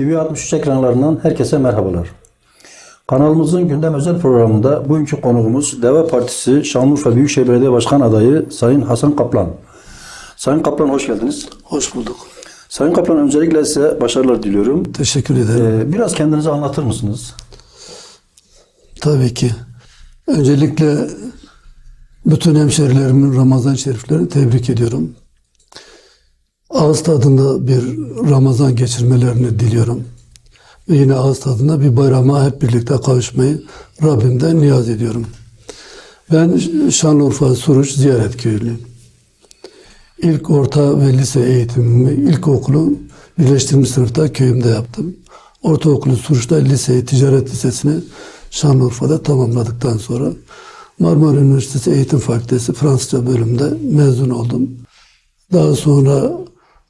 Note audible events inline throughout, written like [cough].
TV63 ekranlarından herkese merhabalar. Kanalımızın gündem özel programında bugünkü konuğumuz Deva Partisi Şanlıurfa Büyükşehir Belediye Başkan adayı Sayın Hasan Kaplan. Sayın Kaplan hoş geldiniz. Hoş bulduk. Sayın Kaplan öncelikle size başarılar diliyorum. Teşekkür ederim. Ee, biraz kendinizi anlatır mısınız? Tabii ki. Öncelikle bütün hemşerilerimin Ramazan şeriflerini tebrik ediyorum. Ağız tadında bir Ramazan geçirmelerini diliyorum. Ve yine ağız tadında bir bayrama hep birlikte kavuşmayı Rabbimden niyaz ediyorum. Ben Şanlıurfa Suruç Ziyaret Köylüyüm. İlk orta ve lise eğitimimi ilkokulu birleştirilmiş sınıfta köyümde yaptım. Ortaokulu Suruç'ta liseyi, ticaret lisesini Şanlıurfa'da tamamladıktan sonra Marmara Üniversitesi Eğitim Fakültesi Fransızca bölümünde mezun oldum. Daha sonra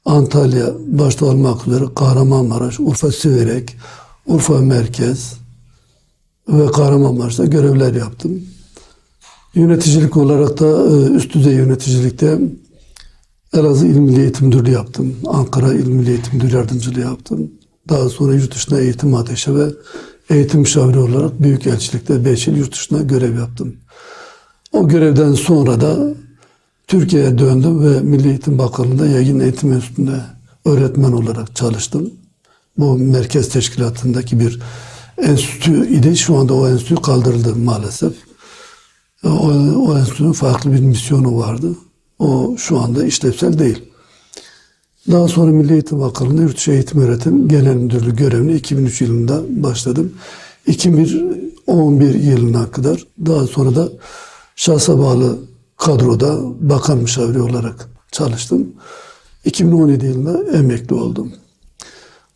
Antalya başta olmak üzere Kahramanmaraş, Urfa Siverek, Urfa Merkez ve Kahramanmaraş'ta görevler yaptım. Yöneticilik olarak da e, üst düzey yöneticilikte Elazığ İl Milli Eğitim Müdürlüğü yaptım. Ankara İl Milli Eğitim Müdürü Yardımcılığı yaptım. Daha sonra yurt dışında eğitim ateşi ve eğitim müşaviri olarak Büyükelçilikte 5 yıl yurt dışında görev yaptım. O görevden sonra da Türkiye'ye döndüm ve Milli Eğitim Bakanlığı'nda yayın eğitim enstitüsünde öğretmen olarak çalıştım. Bu merkez teşkilatındaki bir enstitü idi. Şu anda o enstitü kaldırıldı maalesef. O, o enstitünün farklı bir misyonu vardı. O şu anda işlevsel değil. Daha sonra Milli Eğitim Bakanlığı'nda Yurt Eğitim Öğretim Genel Müdürlüğü görevine 2003 yılında başladım. 2011 yılına kadar daha sonra da şahsa bağlı kadroda bakan müşaviri olarak çalıştım. 2017 yılında emekli oldum.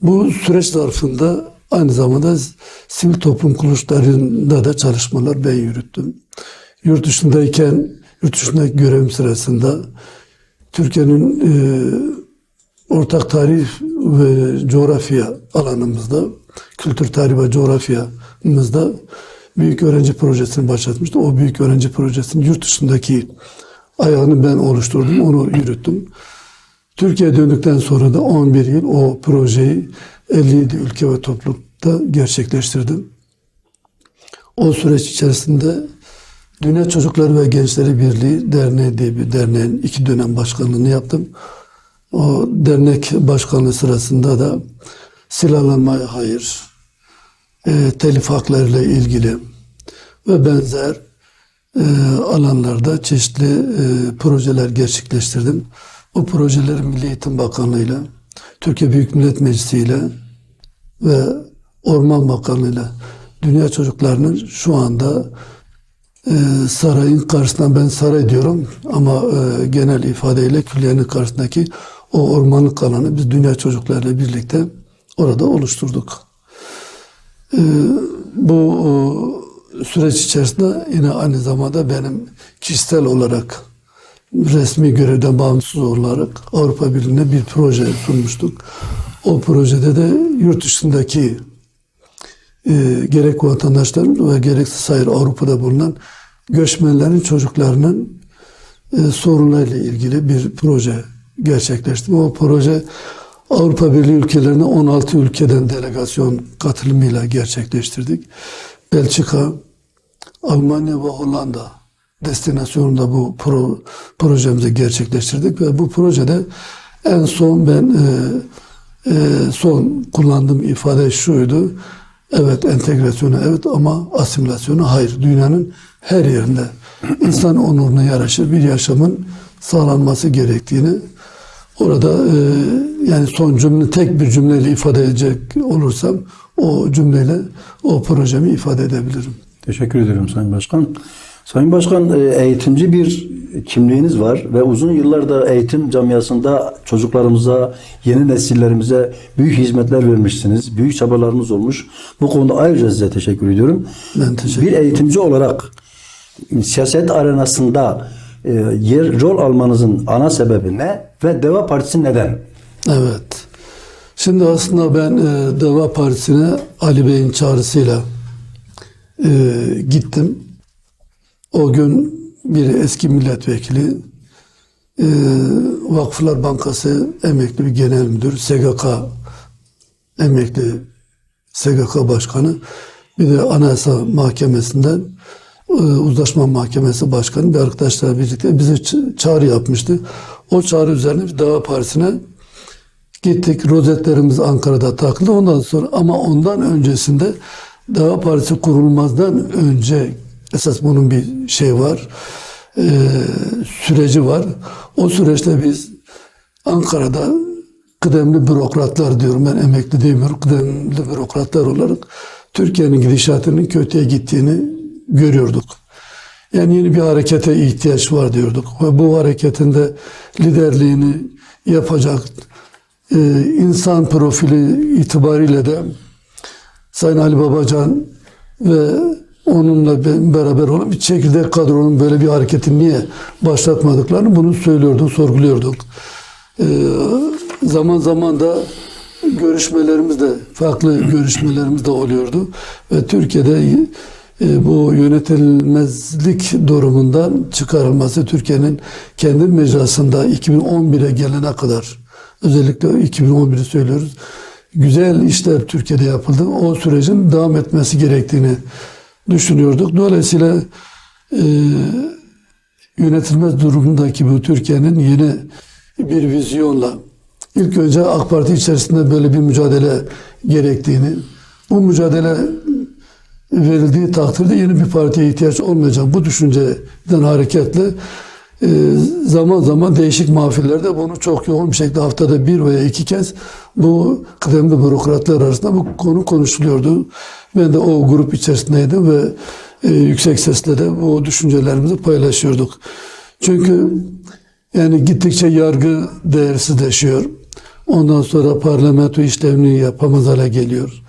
Bu süreç zarfında aynı zamanda sivil toplum kuruluşlarında da çalışmalar ben yürüttüm. Yurt dışındayken, yurt dışındaki görevim sırasında Türkiye'nin e, ortak tarih ve coğrafya alanımızda, kültür tarih ve coğrafyamızda büyük öğrenci projesini başlatmıştım. O büyük öğrenci projesinin yurt dışındaki ayağını ben oluşturdum, onu yürüttüm. Türkiye'ye döndükten sonra da 11 yıl o projeyi 57 ülke ve toplulukta gerçekleştirdim. O süreç içerisinde Dünya Çocukları ve Gençleri Birliği Derneği diye bir derneğin iki dönem başkanlığını yaptım. O dernek başkanlığı sırasında da silahlanmaya hayır, e, telif haklarıyla ilgili ve benzer e, alanlarda çeşitli e, projeler gerçekleştirdim. O projeleri Milli Eğitim Bakanlığı'yla, Türkiye Büyük Millet Meclisi ile ve Orman Bakanlığı'yla dünya çocuklarının şu anda e, sarayın karşısında ben saray diyorum ama e, genel ifadeyle külliyenin karşısındaki o ormanlık alanı biz dünya çocuklarıyla birlikte orada oluşturduk. E, bu o, süreç içerisinde yine aynı zamanda benim kişisel olarak resmi görevden bağımsız olarak Avrupa Birliği'ne bir proje sunmuştuk. O projede de yurt dışındaki e, gerek vatandaşların ve gerekse sayır Avrupa'da bulunan göçmenlerin çocuklarının e, sorunlarıyla ilgili bir proje gerçekleştirdim. O proje Avrupa Birliği ülkelerine 16 ülkeden delegasyon katılımıyla gerçekleştirdik. Belçika, Almanya ve Hollanda destinasyonunda bu pro, projemizi gerçekleştirdik ve bu projede en son ben e, e, son kullandığım ifade şuydu. Evet entegrasyonu evet ama asimilasyonu hayır. Dünyanın her yerinde insan onuruna yaraşır bir yaşamın sağlanması gerektiğini orada e, yani son cümle tek bir cümleyle ifade edecek olursam o cümleyle o projemi ifade edebilirim. Teşekkür ederim Sayın Başkan. Sayın Başkan e, eğitimci bir kimliğiniz var ve uzun yıllarda eğitim camiasında çocuklarımıza, yeni nesillerimize büyük hizmetler vermişsiniz. Büyük çabalarınız olmuş. Bu konuda ayrıca size teşekkür ediyorum. Ben teşekkür Bir eğitimci olarak siyaset arenasında e, yer rol almanızın ana sebebi ne ve Deva Partisi neden? Evet. Şimdi aslında ben e, Deva Partisi'ne Ali Bey'in çağrısıyla e, gittim. O gün bir eski milletvekili, e, Vakıflar Bankası emekli bir genel müdür, SGK emekli SGK Başkanı, bir de Anayasa Mahkemesi'nden Uzlaşma Mahkemesi Başkanı bir arkadaşlar birlikte bize çağrı yapmıştı. O çağrı üzerine bir dava partisine gittik. Rozetlerimiz Ankara'da takıldı. Ondan sonra ama ondan öncesinde Dava Partisi kurulmazdan önce esas bunun bir şey var. e, süreci var. O süreçte biz Ankara'da kıdemli bürokratlar diyorum ben emekli demiyorum kıdemli bürokratlar olarak Türkiye'nin gidişatının kötüye gittiğini görüyorduk. Yani yeni bir harekete ihtiyaç var diyorduk ve bu hareketin de liderliğini yapacak e, insan profili itibariyle de Sayın Ali Babacan ve onunla be- beraber olan bir çekirdek kadronun böyle bir hareketi niye başlatmadıklarını bunu söylüyorduk, sorguluyorduk. Ee, zaman zaman da görüşmelerimiz de farklı görüşmelerimiz de oluyordu ve Türkiye'de e, bu yönetilmezlik durumundan çıkarılması Türkiye'nin kendi mecrasında 2011'e gelene kadar özellikle 2011'i söylüyoruz güzel işler Türkiye'de yapıldı. O sürecin devam etmesi gerektiğini düşünüyorduk. Dolayısıyla e, yönetilmez durumundaki bu Türkiye'nin yeni bir vizyonla ilk önce AK Parti içerisinde böyle bir mücadele gerektiğini, bu mücadele verildiği takdirde yeni bir partiye ihtiyaç olmayacak. Bu düşünceden hareketle e, zaman zaman değişik mahfillerde bunu çok yoğun bir şekilde haftada bir veya iki kez bu kıdemli bürokratlar arasında bu konu konuşuluyordu. Ben de o grup içerisindeydim ve e, yüksek sesle de bu düşüncelerimizi paylaşıyorduk. Çünkü yani gittikçe yargı değersizleşiyor. Ondan sonra parlamento işlevini yapamaz hale geliyor.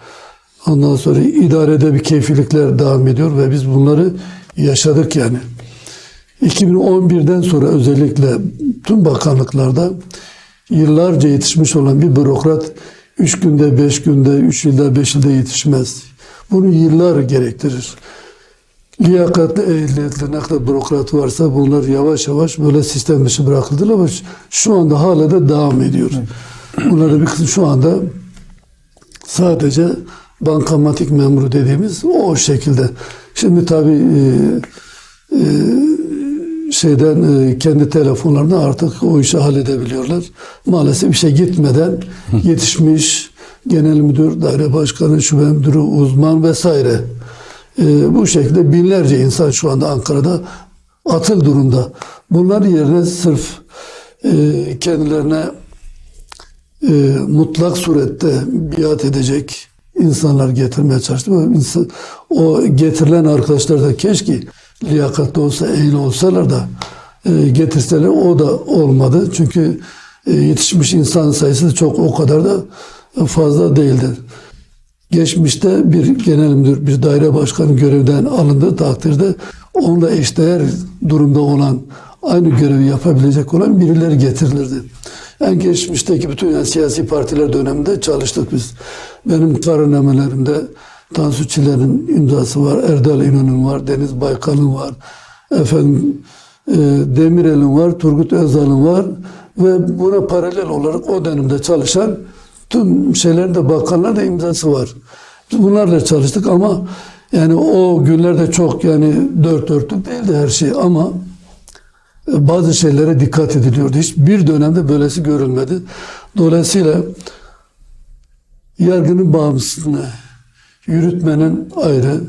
Ondan sonra idarede bir keyfilikler devam ediyor ve biz bunları yaşadık yani. 2011'den sonra özellikle tüm bakanlıklarda yıllarca yetişmiş olan bir bürokrat 3 günde, 5 günde, 3 yılda, 5 yılda yetişmez. Bunu yıllar gerektirir. Liyakatli, ehliyetli ne kadar bürokrat varsa bunlar yavaş yavaş böyle sistem dışı bırakıldılar ama şu anda hala da devam ediyor. Bunların bir kısmı şu anda sadece bankamatik memuru dediğimiz o şekilde. Şimdi tabii e, e, şeyden e, kendi telefonlarına artık o işi halledebiliyorlar. Maalesef işe gitmeden yetişmiş genel müdür, daire başkanı, şube müdürü, uzman vesaire. E, bu şekilde binlerce insan şu anda Ankara'da atıl durumda. Bunlar yerine sırf e, kendilerine e, mutlak surette biat edecek insanlar getirmeye çalıştı. O, getirilen arkadaşlar da keşke liyakatli olsa, ehli olsalar da e, getirseler o da olmadı. Çünkü e, yetişmiş insan sayısı çok o kadar da fazla değildi. Geçmişte bir genel müdür, bir daire başkanı görevden alındığı takdirde onunla eşdeğer durumda olan, aynı görevi yapabilecek olan birileri getirilirdi. En geçmişteki bütün yani siyasi partiler döneminde çalıştık biz. Benim kararnamelerimde Tansu Çiller'in imzası var, Erdal İnönü'nün var, Deniz Baykal'ın var, efendim e, Demirel'in var, Turgut Özal'ın var ve buna paralel olarak o dönemde çalışan tüm şeylerin de bakanlar da imzası var. Bunlarla çalıştık ama yani o günlerde çok yani dört dörtlük değildi her şey ama bazı şeylere dikkat ediliyordu. Hiçbir dönemde böylesi görülmedi. Dolayısıyla yargının bağımsızlığını, yürütmenin ayrı,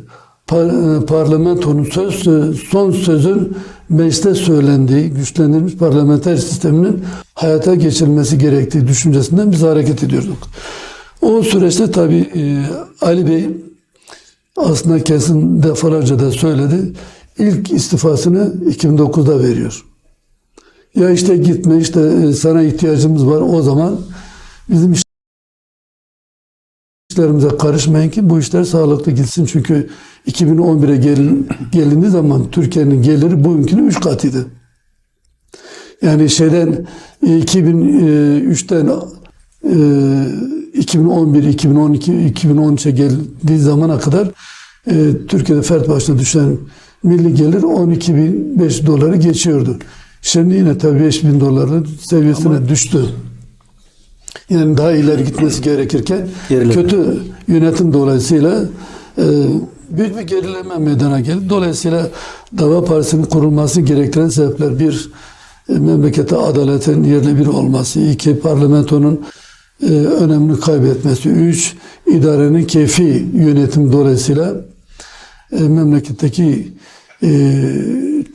par- parlamentonun söz, son sözün mecliste söylendiği, güçlendirilmiş parlamenter sisteminin hayata geçirilmesi gerektiği düşüncesinden biz hareket ediyorduk. O süreçte tabii e, Ali Bey aslında kesin defalarca da söyledi. İlk istifasını 2009'da veriyor. Ya işte gitme işte e, sana ihtiyacımız var o zaman bizim işlerimize karışmayın ki bu işler sağlıklı gitsin. Çünkü 2011'e gelin, gelindiği zaman Türkiye'nin geliri bugünkünün 3 katıydı. Yani şeyden e, 2003'ten e, 2011, 2012, 2013'e geldiği zamana kadar e, Türkiye'de fert başına düşen milli gelir 12.500 doları geçiyordu. Şimdi yine tabii 5 bin doların seviyesine düştü. yani daha ileri gitmesi gerekirken Gerileme. kötü yönetim dolayısıyla e, büyük bir gerileme meydana geldi. Dolayısıyla Dava Partisi'nin kurulması gerektiren sebepler bir e, memlekete adaletin yerli bir olması, iki parlamentonun e, önemini kaybetmesi, üç idarenin keyfi yönetim dolayısıyla e, memleketteki e,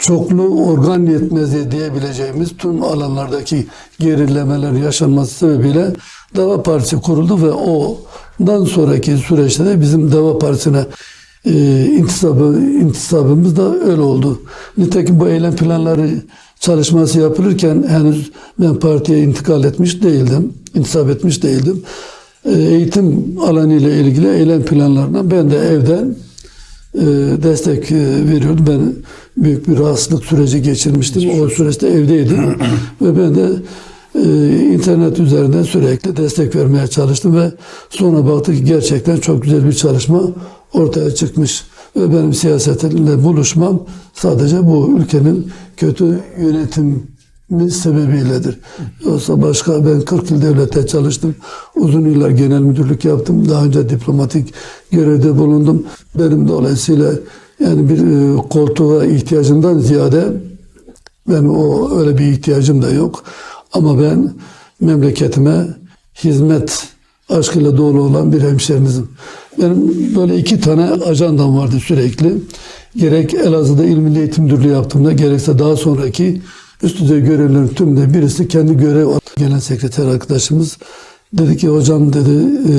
çoklu organ yetmezliği diyebileceğimiz tüm alanlardaki gerilemeler yaşanması sebebiyle Deva Partisi kuruldu ve ondan sonraki süreçte de bizim Deva Partisi'ne e, intisabı, intisabımız da öyle oldu. Nitekim bu eylem planları çalışması yapılırken henüz ben partiye intikal etmiş değildim, intisap etmiş değildim. E, eğitim alanı ile ilgili eylem planlarına ben de evden e, destek e, veriyordum. Ben büyük bir rahatsızlık süreci geçirmiştim. O süreçte evdeydim [clears throat] ve ben de e, internet üzerinden sürekli destek vermeye çalıştım ve sonra baktık ki gerçekten çok güzel bir çalışma ortaya çıkmış. Ve benim siyasetle buluşmam sadece bu ülkenin kötü yönetimi sebebiyledir. Yoksa başka ben 40 yıl devlette çalıştım. Uzun yıllar genel müdürlük yaptım. Daha önce diplomatik görevde bulundum. Benim dolayısıyla yani bir e, koltuğa ihtiyacımdan ziyade ben o öyle bir ihtiyacım da yok. Ama ben memleketime hizmet aşkıyla dolu olan bir hemşerinizim. Benim böyle iki tane ajandam vardı sürekli. Gerek Elazığ'da İl Milli Eğitim Müdürlüğü yaptığımda gerekse daha sonraki üst düzey görevlerin tümünde birisi kendi görev gelen sekreter arkadaşımız dedi ki hocam dedi e,